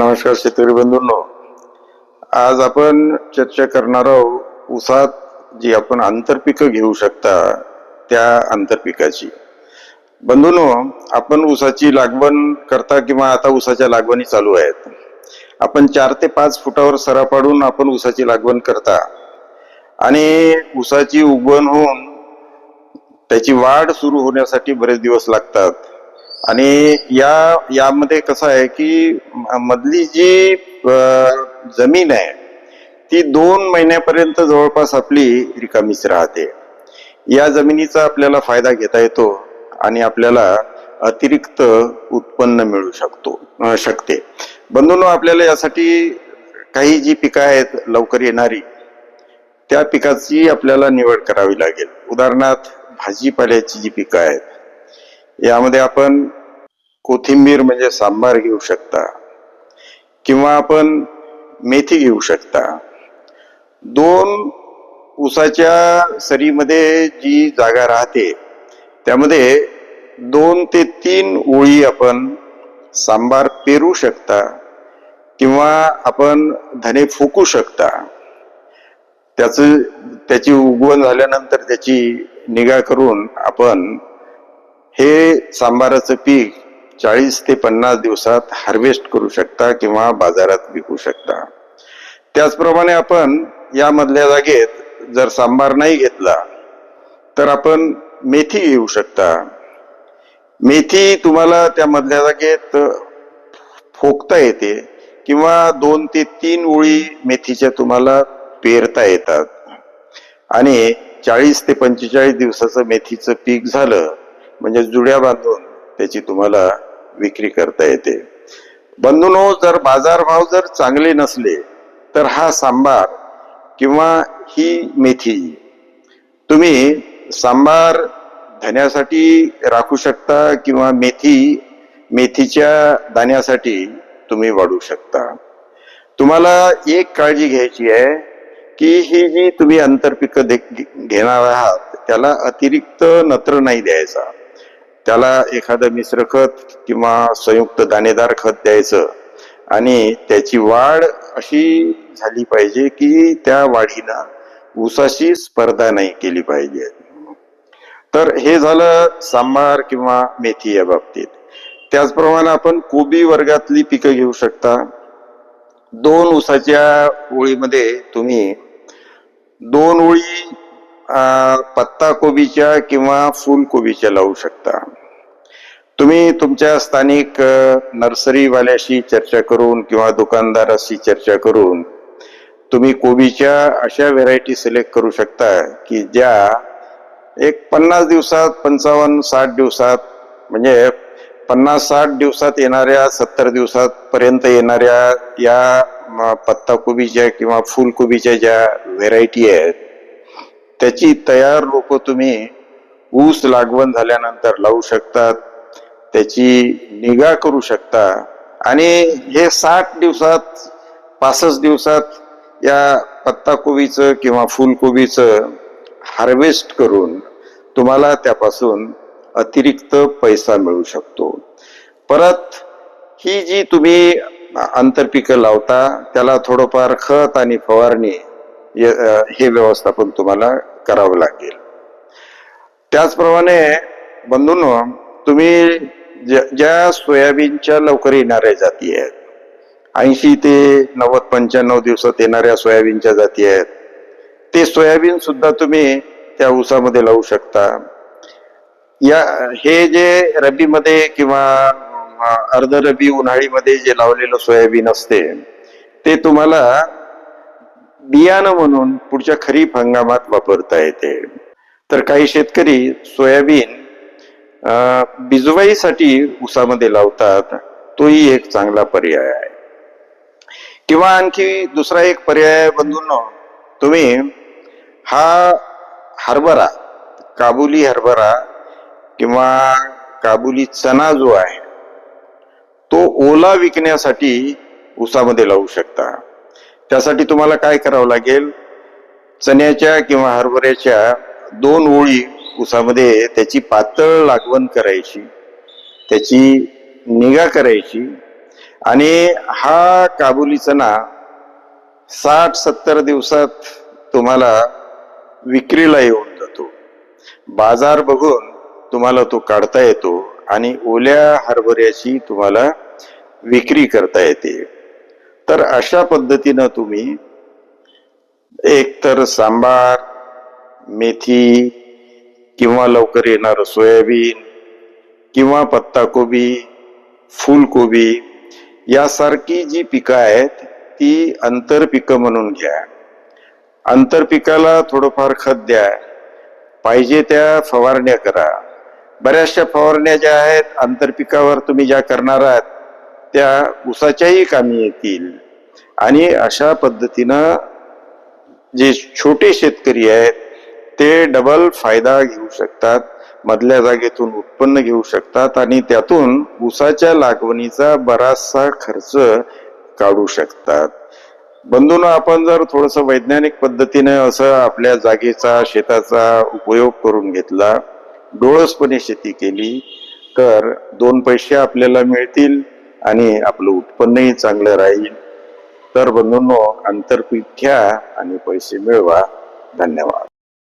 नमस्कार शेतकरी बंधूंनो. आज आपण चर्चा करणार आहोत ऊसात जी आपण आंतरपिकं घेऊ शकता त्या आंतरपिकाची. बंधूनो आपण ऊसाची लागवण करता किंवा आता ऊसाच्या लागवणी चालू आहेत. आपण चार ते पाच फुटावर सरा पाडून आपण ऊसाची लागवण करता. आणि ऊसाची उगवण होऊन त्याची वाढ सुरू होण्यासाठी बरेच दिवस लागतात. आणि या यामध्ये कसं आहे की मधली जी जमीन आहे ती दोन महिन्यापर्यंत जवळपास आपली रिकामीच राहते. या जमिनीचा आपल्याला फायदा घेता येतो आणि आपल्याला अतिरिक्त उत्पन्न मिळू शकतो शकते. बंधूंनो आपल्याला यासाठी काही जी पिकं आहेत लवकर येणारी त्या पिकाची आपल्याला निवड करावी लागेल. उदाहरणार्थ भाजीपाल्याची जी पिकं आहेत यामध्ये आपण कोथिंबीर म्हणजे सांबार घेऊ शकता किंवा आपण मेथी घेऊ शकता. दोन ऊसाच्या सरीमध्ये जी जागा राहते त्यामध्ये दोन ते तीन ओळी आपण सांबार पेरू शकता किंवा आपण धने फुकू शकता. त्याचं त्याची उगवण झाल्यानंतर त्याची निगा करून आपण हे सांबाराचं पीक चाळीस ते पन्नास दिवसात हार्वेस्ट करू शकता किंवा बाजारात विकू शकता. त्याचप्रमाणे आपण यामधल्या जागेत जर सांबार नाही घेतला तर आपण मेथी घेऊ शकता. मेथी तुम्हाला त्या मधल्या जागेत फोकता येते किंवा दोन ते तीन ओळी मेथीच्या तुम्हाला पेरता येतात. आणि चाळीस ते पंचेचाळीस दिवसाचं मेथीचं पीक झालं म्हणजे जुड्या बांधून त्याची तुम्हाला विक्री करता येते. बंधूनो जर बाजारभाव जर चांगले नसले तर हा सांबार किंवा ही मेथी तुम्ही सांबार धन्यासाठी राखू शकता किंवा मेथी मेथीच्या दाण्यासाठी तुम्ही वाढू शकता. तुम्हाला एक काळजी घ्यायची आहे की ही जी तुम्ही आंतरपिकं घेणार आहात त्याला अतिरिक्त नत्र नाही द्यायचा. त्याला एखादं मिश्र खत किंवा संयुक्त दाणेदार खत द्यायचं. आणि त्याची वाढ अशी झाली पाहिजे की त्या वाढीला ऊसाशी स्पर्धा नाही केली पाहिजे. तर हे झालं सांबार किंवा मेथी या बाबतीत. त्याचप्रमाणे आपण कोबी वर्गातली पिकं घेऊ शकता. दोन ऊसाच्या ओळीमध्ये तुम्ही दोन ओळी पत्ता कोबीच्या किंवा फुल कोबीच्या लावू शकता. तुम्ही तुमच्या स्थानिक नर्सरीवाल्याशी चर्चा करून किंवा दुकानदाराशी चर्चा करून तुम्ही कोबीच्या अशा व्हेरायटी सिलेक्ट करू शकता की ज्या एक पन्नास दिवसात पंचावन्न साठ दिवसात म्हणजे पन्नास साठ दिवसात येणाऱ्या सत्तर दिवसात पर्यंत येणाऱ्या या पत्ताकोबीच्या किंवा फुलकोबीच्या ज्या व्हेरायटी आहेत त्याची तयार रोपं तुम्ही ऊस लागवण झाल्यानंतर लावू शकतात. त्याची निगा करू शकता. आणि हे साठ दिवसात पासष्ट दिवसात या पत्ताकोबीचं किंवा फुलकोबीचं हार्वेस्ट करून तुम्हाला त्यापासून अतिरिक्त पैसा मिळू शकतो. परत ही जी तुम्ही आंतरपिकं लावता त्याला थोडंफार खत आणि फवारणी य- हे व्यवस्थापन तुम्हाला करावं लागेल. त्याचप्रमाणे बंधून तुम्ही ज्या ज्या सोयाबीनच्या लवकर येणाऱ्या जाती आहेत ऐंशी ते नव्वद पंच्याण्णव दिवसात येणाऱ्या सोयाबीनच्या जाती आहेत ते सोयाबीन सुद्धा तुम्ही त्या ऊसामध्ये लावू शकता. या हे जे रब्बीमध्ये किंवा अर्ध रब्बी उन्हाळीमध्ये जे लावलेलं सोयाबीन असते ते तुम्हाला बियाणं म्हणून पुढच्या खरीप हंगामात वापरता येते. तर काही शेतकरी सोयाबीन बिजवाईसाठी उसामध्ये लावतात तोही एक चांगला पर्याय आहे. किंवा आणखी दुसरा एक पर्याय बंधून तुम्ही हा हरभरा काबुली हरभरा किंवा काबुली चना जो आहे तो ओला विकण्यासाठी उसामध्ये लावू शकता. त्यासाठी तुम्हाला काय करावं लागेल? चण्याच्या किंवा हरभऱ्याच्या दोन ओळी ऊसामध्ये त्याची पातळ लागवण करायची त्याची निगा करायची आणि हा काबुली चना साठ सत्तर दिवसात तुम्हाला विक्रीला येऊन जातो. बाजार बघून तुम्हाला तो काढता येतो आणि ओल्या हरभऱ्याची तुम्हाला विक्री करता येते. तर अशा पद्धतीनं तुम्ही एकतर सांबार मेथी किंवा लवकर येणारं सोयाबीन किंवा पत्ताकोबी फुलकोबी यासारखी जी पिकं आहेत ती आंतरपिकं म्हणून घ्या. आंतरपिकाला थोडंफार खत द्या. पाहिजे त्या फवारण्या करा. बऱ्याचशा फवारण्या ज्या आहेत आंतरपिकावर तुम्ही ज्या करणार आहात त्या ऊसाच्याही कामी येतील. आणि अशा पद्धतीनं जे छोटे शेतकरी आहेत ते डबल फायदा घेऊ शकतात मधल्या जागेतून उत्पन्न घेऊ शकतात आणि त्यातून ऊसाच्या लागवणीचा बराचसा खर्च काढू शकतात. बंधून आपण जर थोडस वैज्ञानिक पद्धतीने असं आपल्या जागेचा शेताचा उपयोग करून घेतला डोळसपणे शेती केली तर दोन पैसे आपल्याला मिळतील आणि आपलं उत्पन्नही चांगलं राहील. तर बंधूंनो आंतरपीठ घ्या आणि पैसे मिळवा. धन्यवाद.